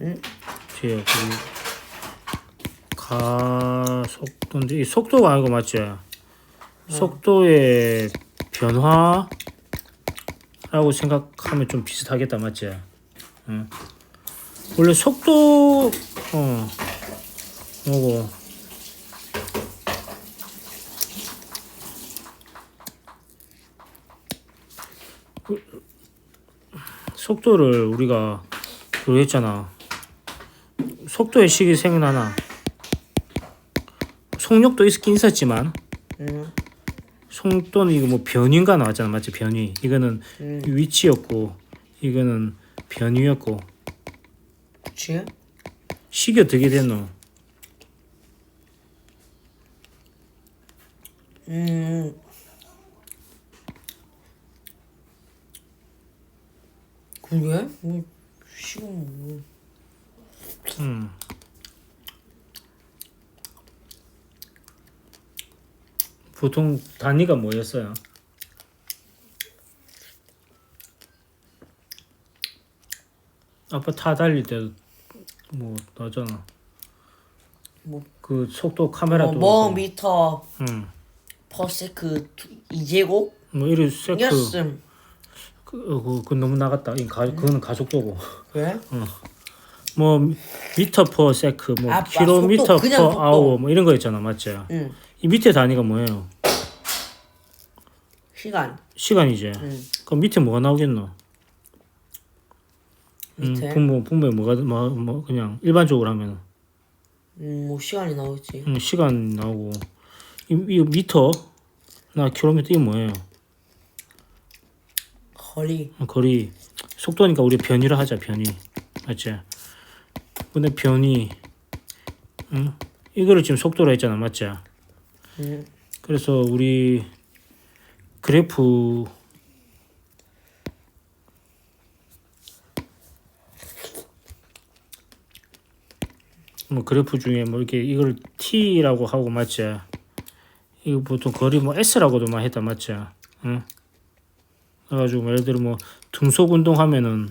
응? 뒤에 그 가속도인데 이 속도가 아니고 맞지? 속도의 변화라고 생각하면 좀 비슷하겠다 맞지? 응. 원래 속도 어 뭐고 그, 속도를 우리가 그거 했잖아. 속도의 식이 생각나나? 속력도 있긴 있었지만 응. 속도는 이거 뭐 변위인가 나왔잖아 맞지 변위 이거는 응. 위치였고 이거는 변위였고 그치? 식이 어떻게 됐노? 음. 그게? 뭐 시간 뭐. 음. 보통 단위가 뭐였어요? 아빠 타 달릴 때도 뭐 나잖아. 뭐. 그 속도 카메라도 뭐, 뭐 그렇고. 미터 응. 퍼세크 이제곱 뭐 이래 세크 였음. 그, 어, 그, 그 너무 나갔다. 이 가, 그거는 가속도고. 그래? 뭐 미터 퍼 세크, 뭐 아, 킬로미터 속도, 퍼 그냥 속도. 아워 뭐 이런 거 있잖아, 맞지? 응. 이 밑에 단위가 뭐예요? 시간. 시간이지. 응. 그럼 밑에 뭐가 나오겠노? 밑에. 음, 분모 분모에 뭐가 뭐, 뭐 그냥 일반적으로 하면 음, 뭐 시간이 나오겠지. 음, 시간 나오고 이, 이 미터 나 킬로미터 이게 뭐예요? 거리. 어, 거리 속도니까 우리 변위를 하자 변위 맞지? 근데 변위 응? 이거를 지금 속도로 했잖아 맞지? 응. 그래서 우리 그래프 뭐 그래프 중에 뭐 이렇게 이걸 t라고 하고 맞지? 이거 보통 거리 뭐 s라고도 많이 했다 맞지? 응? 그래가지고 뭐 예를 들어 뭐 등속 운동하면은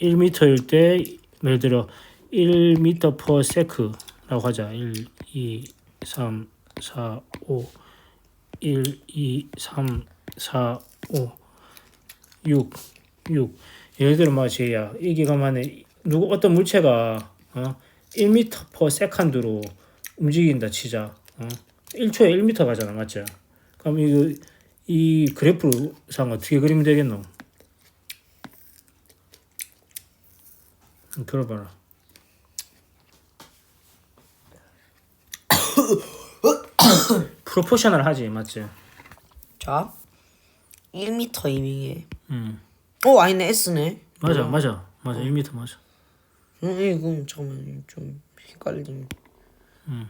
1m일 때 예를 들어 1m per sec라고 하자 1, 2, 3, 4, 5 1, 2, 3, 4, 5 6, 6 예를 들어 뭐 제야 이게 가만에 누구 어떤 물체가 어? 1m per second로 움직인다 치자 어? 1초에 1m 가잖아 맞죠? 그럼 이거 이 그래프상 어떻게 그리면 되겠노? 음, 들어봐라. 프로포셔널 하지 맞지? 자. 1m 이밍에. 음 어, 아니네. S네. 맞아 맞아 맞아 1m 맞아. 응, 이거 잠깐만. 좀 헷갈리네. 음.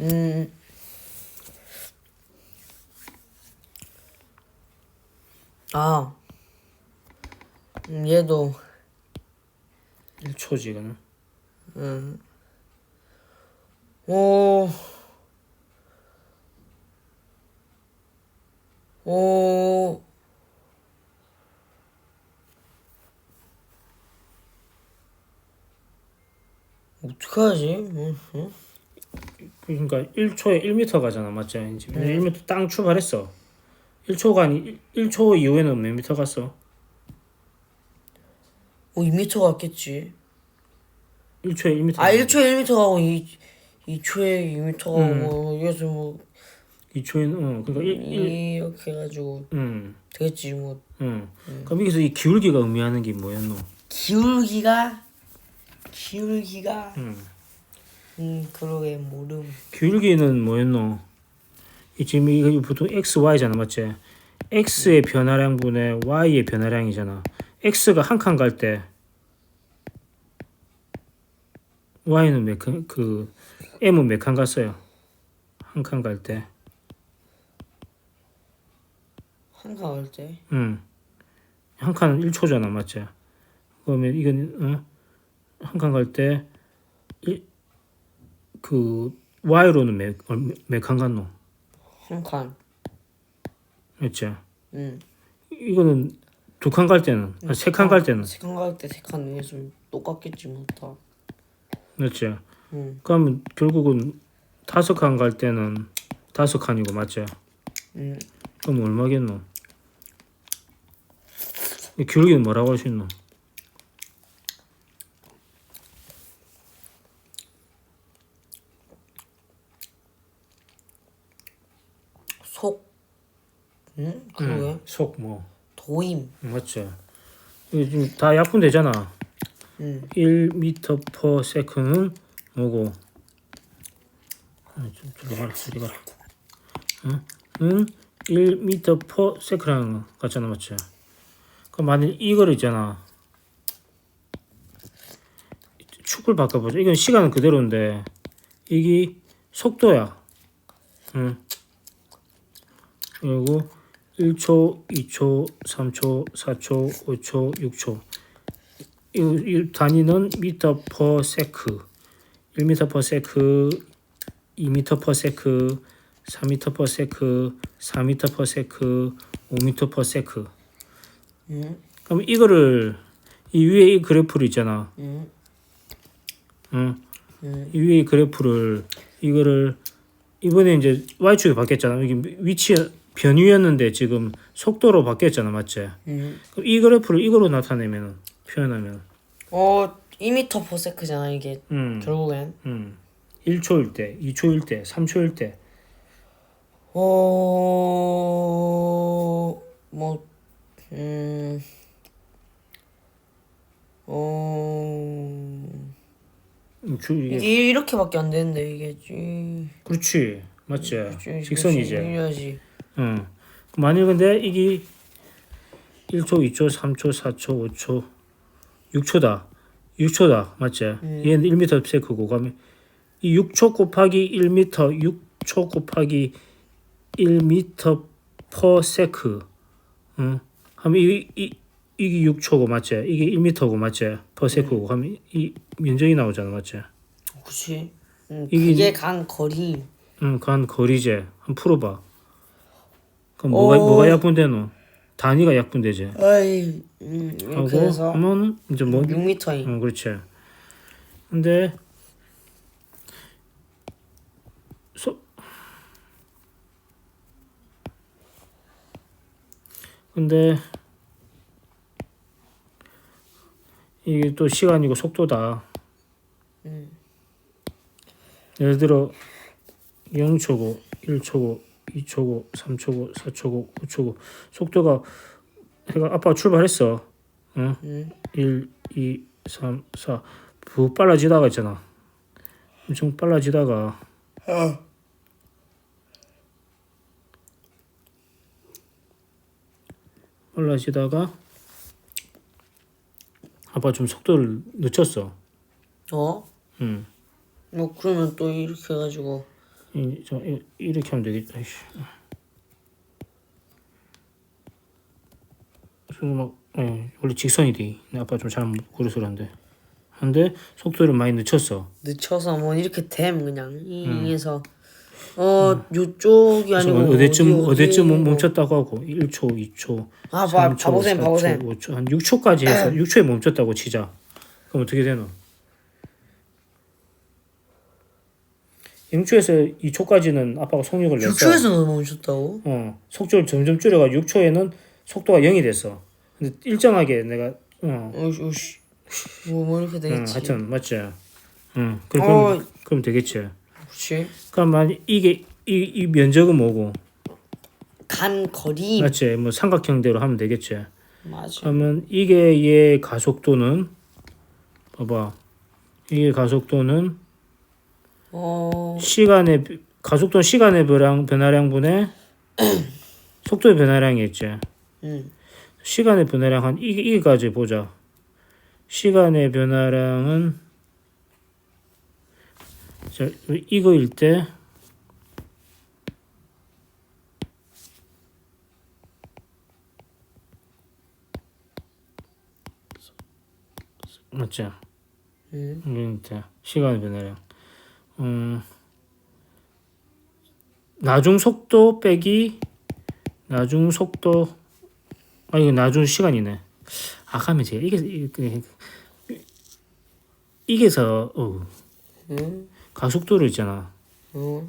음. 아. 음, 얘도 1초지 이거는. 음. 오. 오. 어떡하지? 응, 응? 그러니까 1초에 1m 가잖아 맞지? 이제 네. 1m 땅 출발했어. 1초가 아니 1초 이후에는 몇 미터 갔어? 어, 2m 같겠지. 1초에 1m. 아, 1초에 1m 가고 2, 2초에 2m 가고 뭐 이래서 뭐 2초에는 어 그러니까 1, 1 이렇게 해가지고 음. 되겠지 뭐. 응. 그럼 여기서 이 기울기가 의미하는 게 뭐였노? 기울기가 기울기가 음. 음 그러게 모름. 기울기는 뭐였노? 이 지금 이거 보통 x, y잖아, 맞지? x의 변화량 분의 y의 변화량이잖아. x가 한 칸 갈 때 y는 몇 칸, 그 m은 몇 칸 갔어요? 한 칸 갈 때. 한가 갈 때. 응. 한 칸은 1초잖아, 맞지? 그러면 이건 어? 한칸 갈 때 그 y로는 몇몇칸 갔노? 한 칸. 맞지? 응. 이거는 두 칸 갈 때는 아, 세칸 갈 때는 세칸 갈 때 세칸 위에서 똑같겠지 뭐 다. 맞지? 응. 그러면 결국은 다섯 칸 갈 때는 다섯 칸이고 맞지? 응. 그럼 얼마겠노? 이 기울기는 뭐라고 할 수 있노? 속. 응? 그러게. 속뭐 도임. 맞죠? 지금 다 약분 되잖아. 응. 1m per second은 뭐고? 아, 좀 들어가라, 저리 가라. 응? 은 1m per second라는 거 같잖아, 맞지? 그럼 만일 이거를 있잖아. 축을 바꿔보자. 이건 시간은 그대로인데 이게 속도야. 응. 그리고 1초, 2초, 3초, 4초, 5초, 6초. 이, 이 단위는 미터 퍼 세크, 1미터 퍼 세크, 2미터 퍼 세크, 3미터 퍼 세크, 4미터 퍼 세크, 5미터 퍼 세크. 응. 그럼 이거를 이 위에 이 그래프를 있잖아. 응. 응. 응. 이 위에 이 그래프를 이거를 이번에 이제 y축이 바뀌었잖아. 여기 위치 변위였는데 지금 속도로 바뀌었잖아, 맞지? 응. 그럼 이 그래프를 이거로 나타내면 표현하면, 어 2m per sec잖아 이게 음, 결국엔. 음, 1초일 때, 2초일 때, 3초일 때, 어, 뭐, 음, 어, 음, 주 이게 이게 이렇게밖에 안 되는데 이게 이- 그렇지, 맞지? 이- 직선이지. 이래야지. 응. 만일 근데 이게 1초, 2초, 3초, 4초, 5초, 6초다. 6초다. 맞지? 얘는 1m 세크고 그러면 이 6초 곱하기 1m, 6초 곱하기 1m per 세크. 응. 하면 이, 이 이게 6초고 맞지? 이게 1m고 맞지? per 세크고 하면 이 면적이 나오잖아. 맞지? 그렇지. 음, 이게 간 거리. 응, 간 거리제. 한번 풀어 봐. 그럼 뭐가 어. 뭐가 약분되노? 단위가 약분되지. 아이, 음, 하고 해서 하면 이제 뭐? 6m인. 응, 그렇지. 근데 소 근데 이게 또 시간이고 속도다. 음. 예를 들어 0초고 1초고 2초고 3초고 4초고 5초고 속도가 내가 아빠가 출발했어. 응? 음. 1, 2, 3, 4. 부 빨라지다가 있잖아. 엄청 빨라지다가 빨라지다가 아빠 좀 속도를 늦췄어. 어? 응. 뭐 그러면 또 이렇게 해가지고 이, 저, 이, 이렇게 하면 되겠다. 지금 막 예, 원래 직선이 돼. 아빠 좀 잘못 그려서 그런데. 근데 속도를 많이 늦췄어. 늦춰서 뭐 이렇게 됨 그냥 이에서 어 요쪽이 그래서 아니고 어디쯤 어디, 어디 어디쯤 뭐. 멈췄다고 하고 1초, 2초, 아 봐, 3초, 바보셈 4초, 바보셈 5초 한 6초까지 해서 6초에 멈췄다고 치자. 그럼 어떻게 되노? 0초에서 2초까지는 아빠가 속력을 냈어. 6초에서 멈췄다고? 어, 속도를 점점 줄여가 6초에는 속도가 0이 됐어. 근데 일정하게 내가 어, 어이씨 뭐, 뭐 이렇게 응, 되겠지 하여튼 맞지. 응, 그럼 어. 그럼 되겠지. 그렇지 그럼 만 이게 이, 이 면적은 뭐고? 간 거리 맞지? 뭐 삼각형대로 하면 되겠지. 맞아 그러면 이게 얘 가속도는 봐봐. 이게 가속도는 어 시간의 가속도는 시간의 변화량 변화량 분의 속도의 변화량이겠지. 응. 시간의 변화량 한 이, 이까지 보자. 시간의 변화량은 자, 이거일 때 맞죠? 응. 이거일 때 시간의 변화량. 음, 나중 속도 빼기 나중 속도 아 이거 나중 시간이네. 아 가면 제가 이게 이게 이게서 어, 응? 가속도를 있잖아. 응?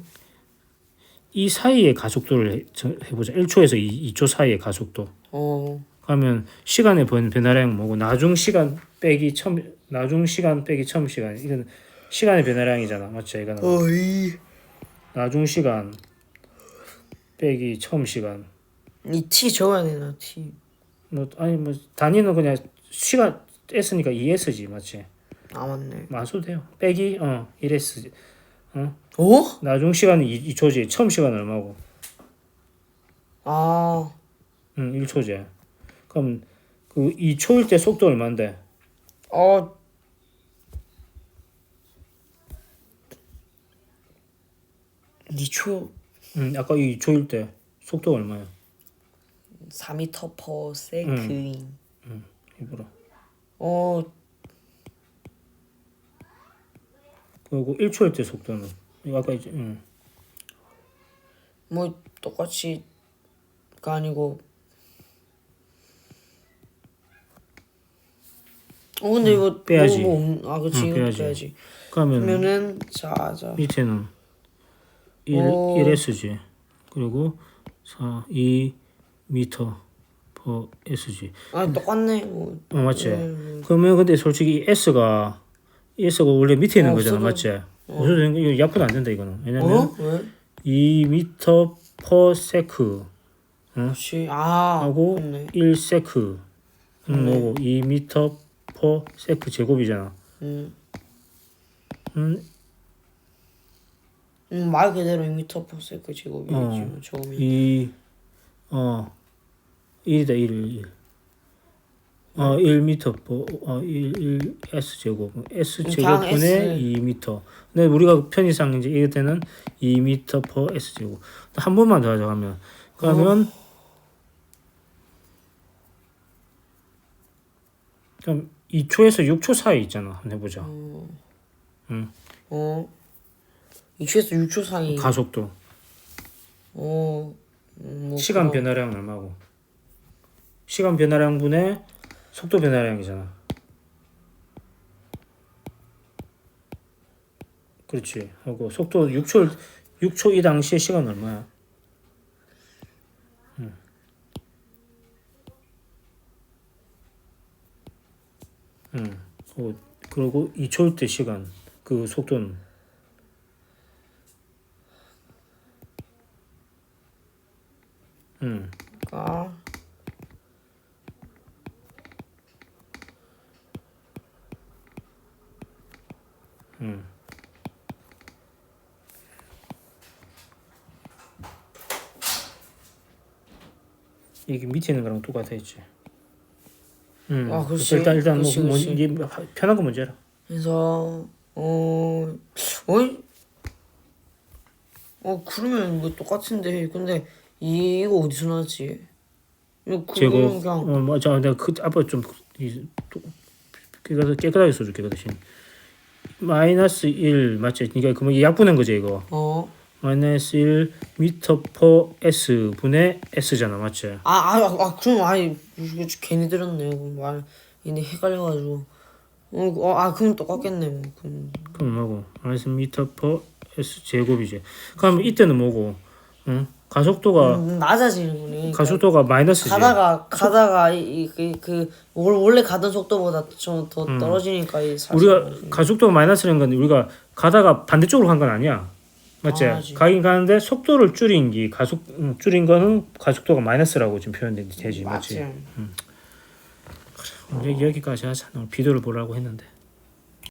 이 사이의 가속도를 해, 저- 해보자. 1초에서 2, 2초 사이의 가속도. 어. 그러면 시간의 변 변화량 뭐고 나중 시간 빼기 처음 나중 시간 빼기 처음 시간 이건 시간의 변화량이잖아. 맞죠? 이거는 어이. 나중 시간 빼기 처음 시간. 이 T 적어야 되나 T. 뭐 아니 뭐 단위는 그냥 시간 S니까 2S지 맞지? 아 맞네. 맞아도 돼요. 빼기 어 1S 어? 나중 시간이 2, 2초지 처음 시간 얼마고? 아. 응 1초지. 그럼 그 2초일 때 속도 얼마인데? 어. 니초 응 아까 2초일 때 속도 얼마야? 4m per second. 이보라. 어. 그리고 1초일 때 속도는 이거 아까 이제 응. 뭐 똑같이가 아니고. 어 근데 이거 빼야지. 뭐, 뭐, 없- 아 그렇지 응, 이거 빼야지. 빼야지. 그러면 그러면은 자자. 밑에는 1, 오. 1S지. 그리고 4, 2 미터 per S지. 아 똑같네. 뭐. 어 맞지? 음, 그러면 근데 솔직히 S가 S가 원래 밑에 있는 어, 거잖아, 없어도- 맞지? 되는 거 이거 약분 안 된다 이거는. 왜냐면 어? 왜? 2 미터 per sec 그렇지. 아. 하고 맞네. 1 sec 은 뭐고 2 미터 per sec 제곱이잖아. 음. 음, 음, 말 그대로 2m per second 제곱이지. 어. 뭐 저거면. 2어 1이다 1 1. 어, 1m per 어, 1, 1 s 제곱. s 그냥 제곱분의 S. 2m. 근데 우리가 편의상 이제 이럴 때는 2m per s 제곱. 한 번만 더 하자 하면 그러면 그럼 2초에서 6초 사이 있잖아. 한번 해보자. 어. 2초에서 6초 사이. 가속도. 어. 음, 뭐 시간 그거- 변화량 얼마고? 시간 변화량 분의 속도 변화량이잖아. 그렇지. 하고 속도 6초 6초 이 당시에 시간 얼마야? 음. 음. 어, 그리고 2초일 때 시간 그 속도는 음. 아. 음. 이게 밑에 있는 거랑 똑같아 있지. 음. 아, 그렇지. 일단 일단 뭐, 그렇지, 뭐 그렇지. 이게 편한 거 문제라. 그래서 어. 어이? 어 그러면 뭐 똑같은데 근데 이- 이거 어디서 나왔지? 이거 그. 이건 그냥 어 맞아. 내가 그 아빠 좀 이, 또, 깨끗하게 깨끗하게 써줄게 그 대신. 마이너스 1 맞지? 그러니까 그러면 이게 약분한 거지 이거. 어. 마이너스 1 미터 퍼 s 분의 s잖아 맞지? 아, 아, 아, 아 그럼 이거 괜히 들었네. 그럼 말 이제 헷갈려가지고. 어, 어, 아 그럼 똑같겠네. 뭐. 그럼. 그럼 뭐고? 마이너스 미터 퍼 s 제곱이지. 그럼 이때는 뭐고? 응? 가속도가 음, 낮아지는 거네. 그러니까 가속도가 마이너스지. 가다가 가다가 이그 원래 가던 속도보다 좀 더 떨어지니까 이 사실 음. 우리가 가속도가 마이너스라는 건 우리가 가다가 반대쪽으로 간 건 아니야. 맞지? 아. 가긴 가는데 속도를 줄인 게 가속 음, 줄인 거는 가속도가 마이너스라고 지금 표현되지. 맞지? 맞지. 이제 여기까지 하자. 오늘 비디오를 보려고 했는데.